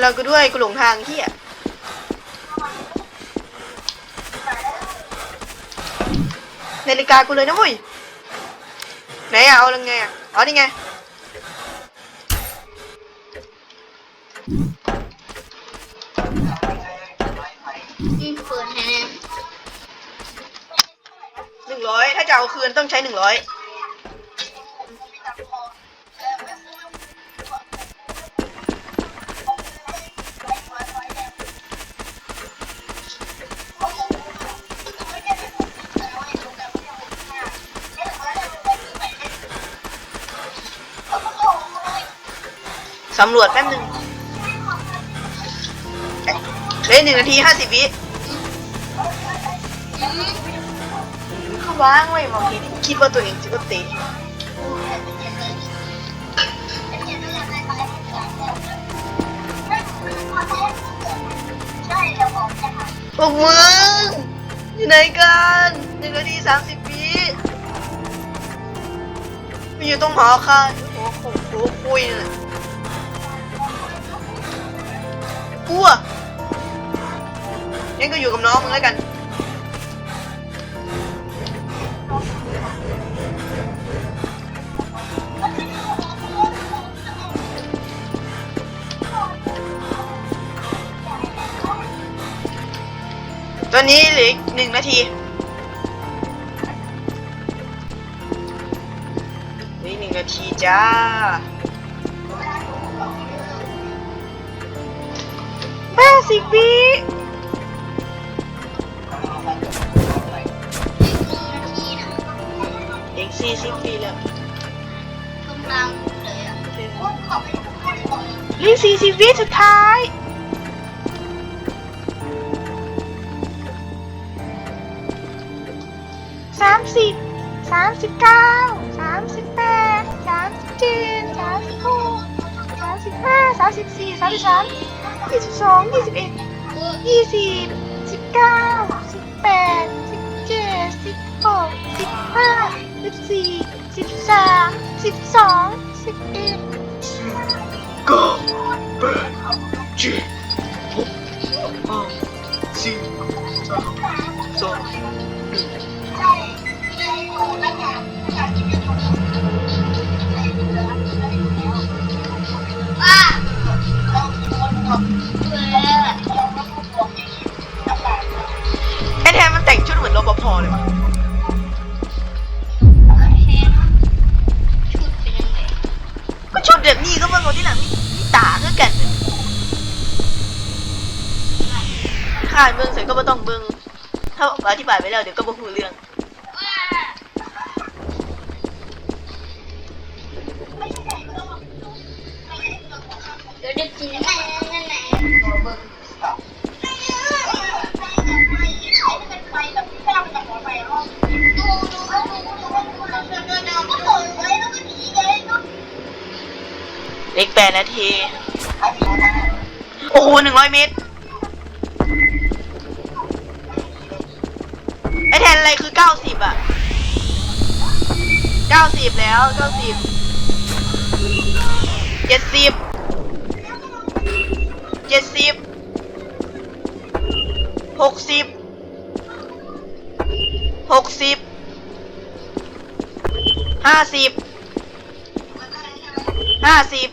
เราก็ด้วยกูหลงทางเฮียนาฬิกากูเลยนะเว้ยไหนอะเอายังไงอะอ๋อนี่ไงหนึ่งร้อยถ้าจะเอาคืนต้องใช้หนึ่งร้อย สำรวจแป๊บหนึงเฮ้ยหนึ่งนาทีห้าสิบวิเขาว่างไว้ยบางทีคิดว่าตัวเองจะก็เตะพวกมึงอยู่ไหนกันหนึ่งนาทีสามสิบวิมันอยู่ตรงหอค่ะหัวโหคุยน่ะ กูอะงั้นก็อยู่กับน้องมึงแล้วกัน ตอนนี้เหลืออีกหนึ่งนาทีเหลืออีกหนึ่งนาทีจ้า สิบวินาทีนะอีกสี่สิบวิแล้วกำลังเลยอะเหลือสี่สิบวิสุดท้ายสามสิบสามสิบเก้าสามสิบแปดสามสิบเจ็ดสามสิบหกสามสิบห้าสามสิบสี่สามสิบสาม ยี่สิบสองยี่สิบเอ็ดยี่สิบสิบเก้าสิบแปดสิบเจ็ดสิบหกสิบห้าสิบสี่สิบสามสิบสองสิบเอ็ดสิบเก้าแปดเจ็ด ถ้าอธิบายไปแล้วเดี๋ยวก็บ่รู้เรื่อง เดี๋ยวได้กินแม่นั่นแหละดูดูดูดูดูก็เปิดไว้แล้วก็หนีเลยเนาะเล็กแปดนาที โอ้โหหนึ่งร้อยเมตร แทนอะไรคือเก้าสิบอะเก้าสิบแล้วเก้าสิบเจ็ดสิบเจ็ดสิบหกสิบหกสิบห้าสิบห้าสิบ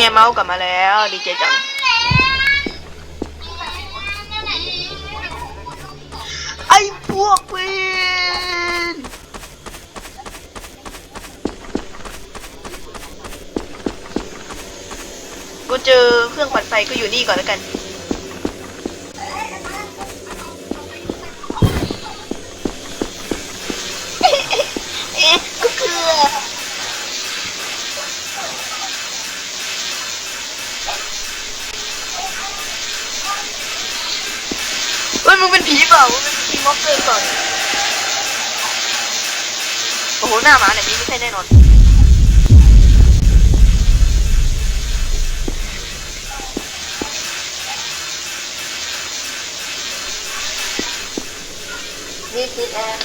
ไงเมาส์กลับมาแล้วดีใจจัง ไอ้พวกเวนกูเจอเครื่องปั่นไฟก็อยู่นี่ก่อนแล้วกัน หน้าหมาเนี่ยยิงไม่ใช่แน่นอนนี่ติดแอร์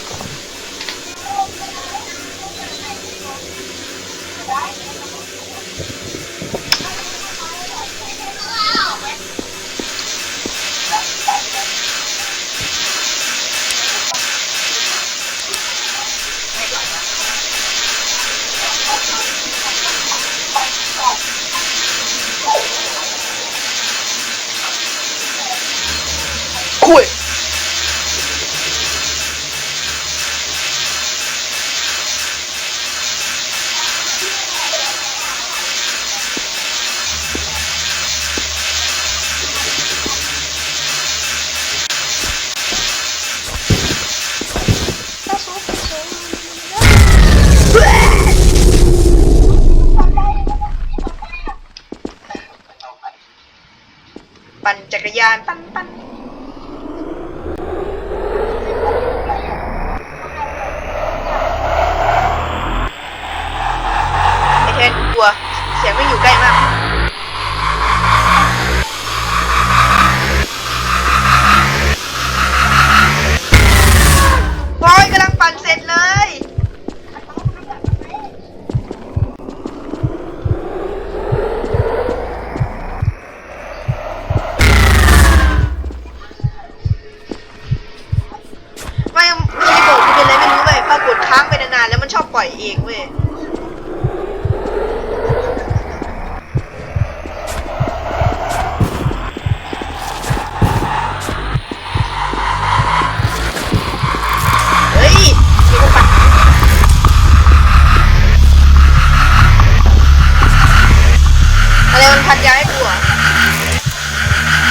มันพันยาให้กูอะ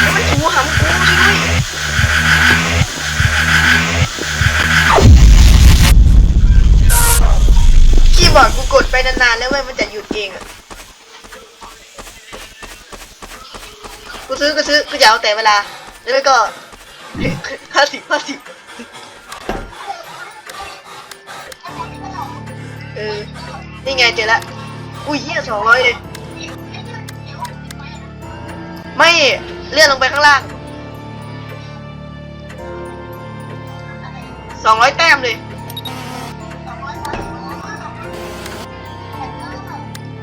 แล้วมันถูหำกูช่วยคีย์บอร์ดกูกดไปนานๆแล้วเว้ยมันจะหยุดเองอะกูซื้อกูซื้อกูจะเอาแต่เวลา แล้วก็ห้าสิบห้าสิบเออ นี่ไงเจอละ อุ้ยเหี้ยสองร้อยเลย ไม่เลื่อนลงไปข้างล่างสองร้อยแต้มเลย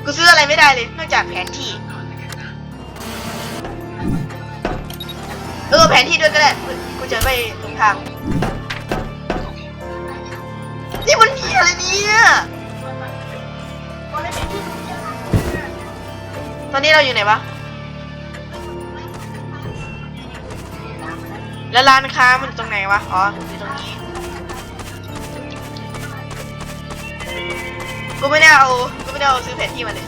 กูซื้ออะไรไม่ได้เลย นอกจากแผนที่ เออแผนที่ด้วยก็ได้ กูจะไปตรงทาง นี่มันมีอะไรเนี่ยตอนนี้เราอยู่ไหนวะ แล้วร้านค้ามันอยู่ตรงไหนวะ อ๋ออยู่ตรงนี้ กูไม่ได้เอา กูไม่ได้เอาซื้อแผนที่มาเลย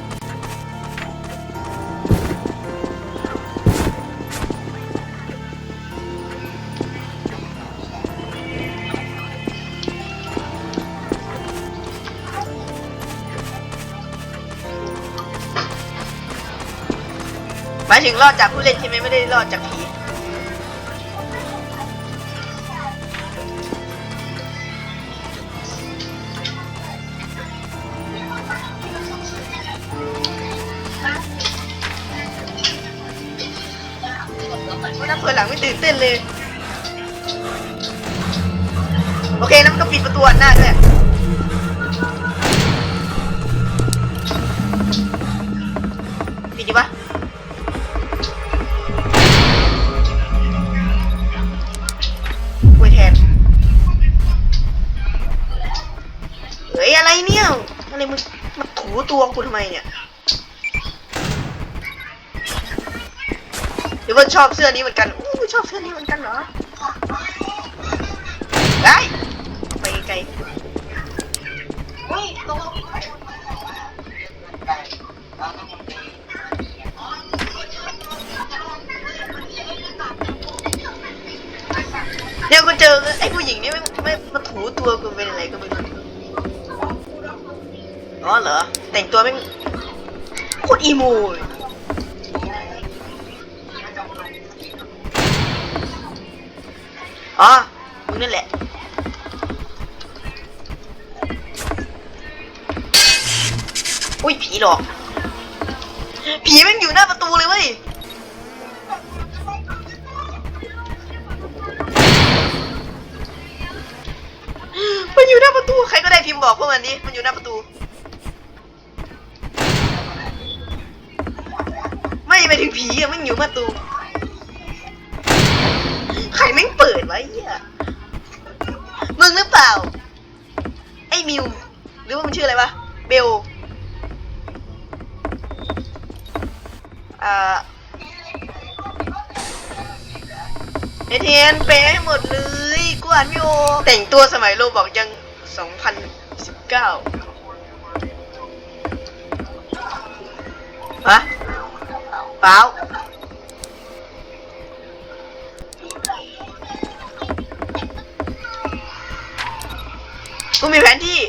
หมายถึงรอดจากผู้เล่นใช่ไหมไม่ได้รอดจากผี ชอบเสื้อนี้เหมือนกันอู้ชอบเสื้อนี้เหมือนกันเหรอได้ไปไกลอุ้ยตัวเดี๋ยวกูเจอไอ้ผู้หญิงนี่ไม่ไม่มาถูตัวกูเป็นอะไรก็ไม่รู้อ๋อเหรอ แต่งตัวเป็นโคตรอีโมเลย อ๋อมึงนั่นแหละอุ้ยผีหลอก ผีมันอยู่หน้าประตูเลยเว้ยมันอยู่หน้าประตู ใครก็ได้พิมพ์บอกพวกมันดิมันอยู่หน้าประตู ไม่ไปถึงผีอะมันอยู่ประตู รแม่งเปิดไวะไอ้เหี้ยมึงหรือเปล่า ไอ้มิว หรือว่ามันชื่ออะไรวะ เบลอ่าเอเทนเป๊ะให้หมดเลยกูอ่านไม่ออแต่งตัวสมัยโลบอกยัง 2019ฮะเปล่า กูมีแผนที่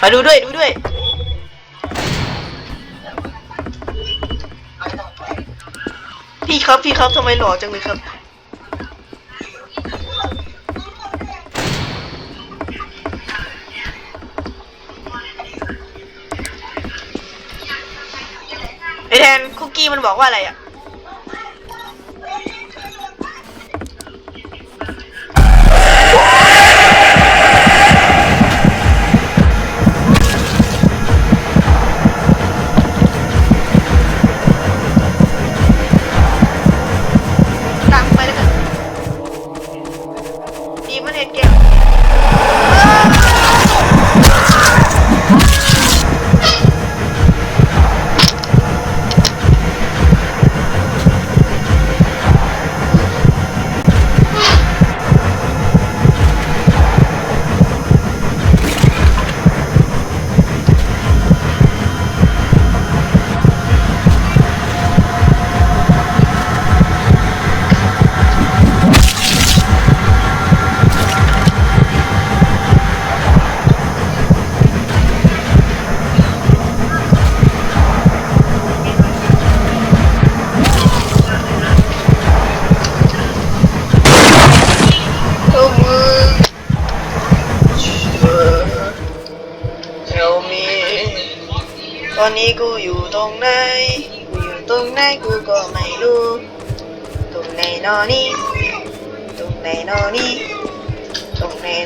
มาดูด้วยดูด้วย พี่ครับพี่ครับทำไมหล่อจังเลยครับ ไอแทนคุกกี้มันบอกว่าอะไรอะ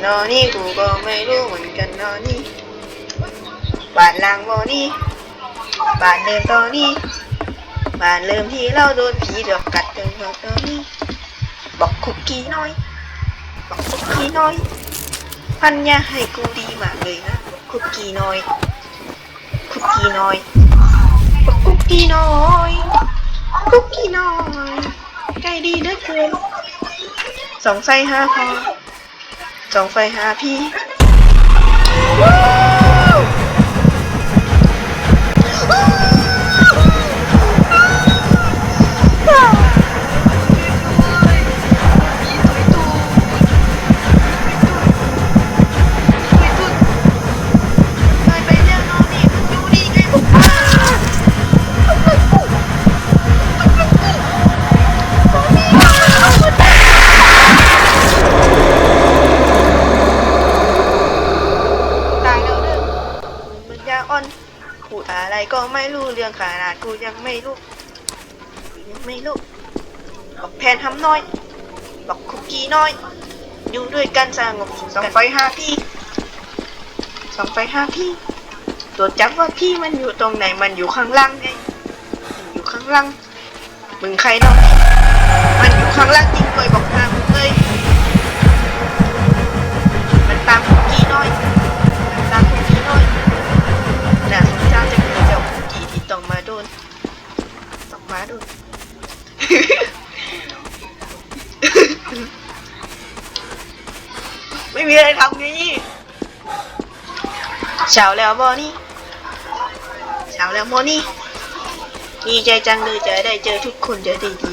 ตรงไหนนอนี่กูก็ไม่รู้เหมือนกันนอนี่บ้านลางบอนี่บ้านเดิมตอนนี้บ้านเริ่มที่เราโดนผีเดือกกัดจนเสองไฟหาพี่ รื่องขนาดกูยังไม่รู้กูยังไม่รู้บอกแพนทำน้อยบอกคุกกี้น้อย อยู่ด้วยกันสงบสุขสองไฟห้าพี่สองไฟห้าพี่ตรวจจับว่าพี่มันอยู่ตรงไหนมันอยู่ข้างล่างไงอยู่ข้างล่างมึงใครเนาะมันอยู่ข้างล่างจริงเลยบอกทางเลยมันตามคุกกี้น้อย มาดูไม่มีอะไรทำนี่เช้าแล้วบอนี่เช้าแล้วโมนี่ดีใจจังเลยจะได้เจอทุกคนเจอดีดี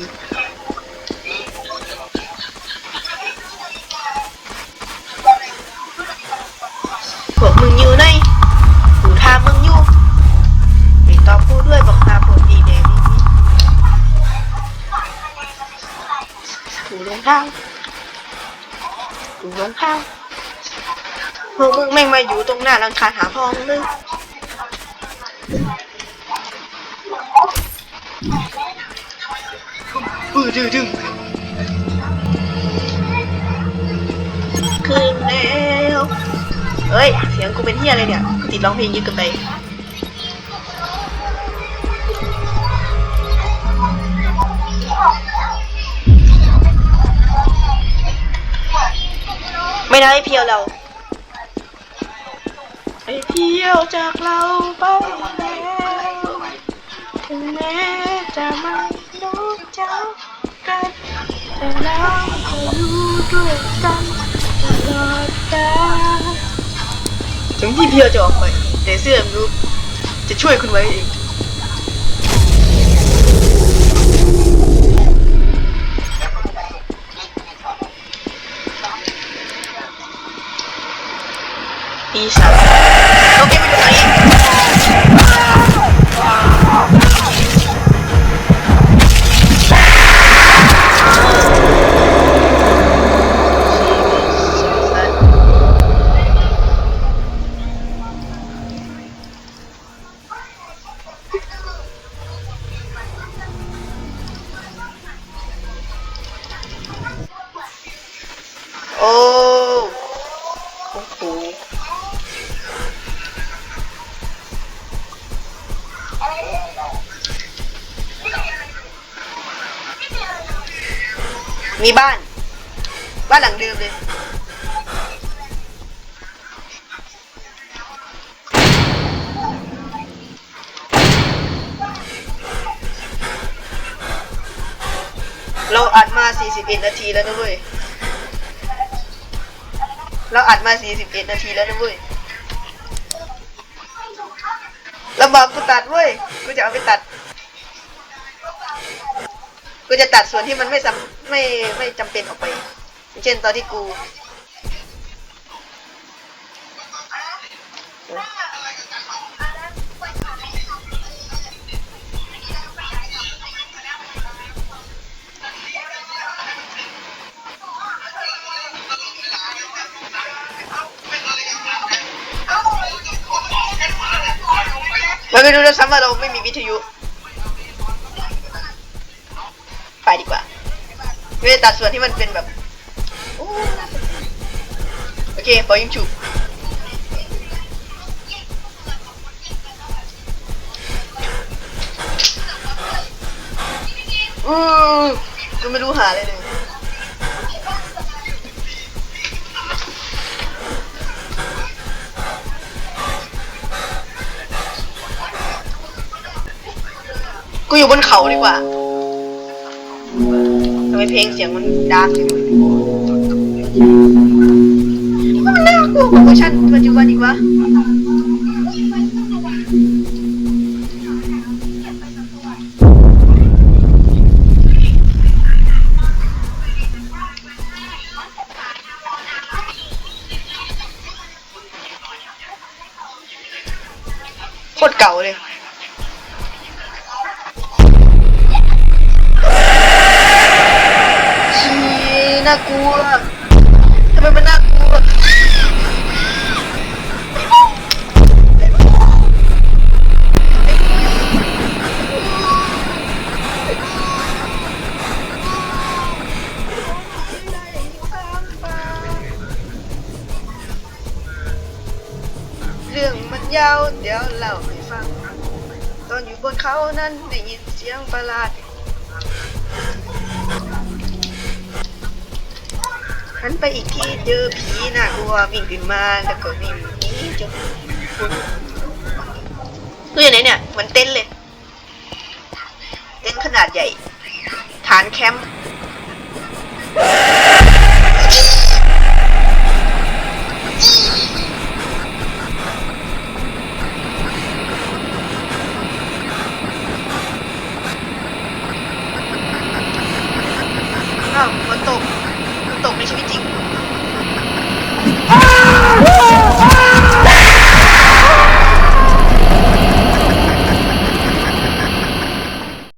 กูลงทางกูลงทางพวกมึงแม่งมาอยู่ตรงหน้ารังคาหาพ่อมึงเลยอือดื้อดื้อถึงแล้ว เฮ้ย เสียงกูเป็นเฮียอะไรเนี่ย กูติดร้องเพลงเยอะเกินไป ไม่ได้เพียวเราไอเพียวจากเราไปแล้วถึงแม้จะไม่รู้จักกันแต่เราจะอยู่ด้วยกันตลอดกาลถึงที่เพียวจะออกไปแต่เสื้อมรู้จะช่วยคุณไว้เอง ปีศาจโมีบ้าน บ้านหลังเดิมเลย เราอัดมา 41 นาทีแล้วนะเว้ย เราอัดมา 41 นาทีแล้วนะเว้ยลำบากกูตัดเว้ย กูจะเอาไปตัด กูจะตัดส่วนที่มันไม่จำ ไม่ไม่จำเป็นออกไป เช่นตอนที่กูเราไม่รู้ด้วยซ้ำว่าเราไม่มีวิทยุ ไม่ได้ตัดส่วนที่มันเป็นแบบโอ้โอเคปล่อยยิงฉุบอือกูไม่รู้หาอะไรเลยกูอยู่บนเขาดีกว่า เพลงเสียงมันดาร์กจังเลยมันน่ากลัวกว่าเวอร์ชันปัจจุบันอีกวะโคตรเก่าเลย น่ากลัวทำไมมันน่ากลัวเรื่องมันยาวเดี๋ยวเล่าให้ฟัง ตอนอยู่บนเขานั้นได้ยินเสียงประหลาด หันไปอีกทีเจอผีน่ากลัววิ่งขึ้นมาแล้วก็วิ่งหนีจนคืออย่างไหนเนี่ยเหมือนเต้นท์เลย เต้นท์ขนาดใหญ่ ฐานแคมป์ อ้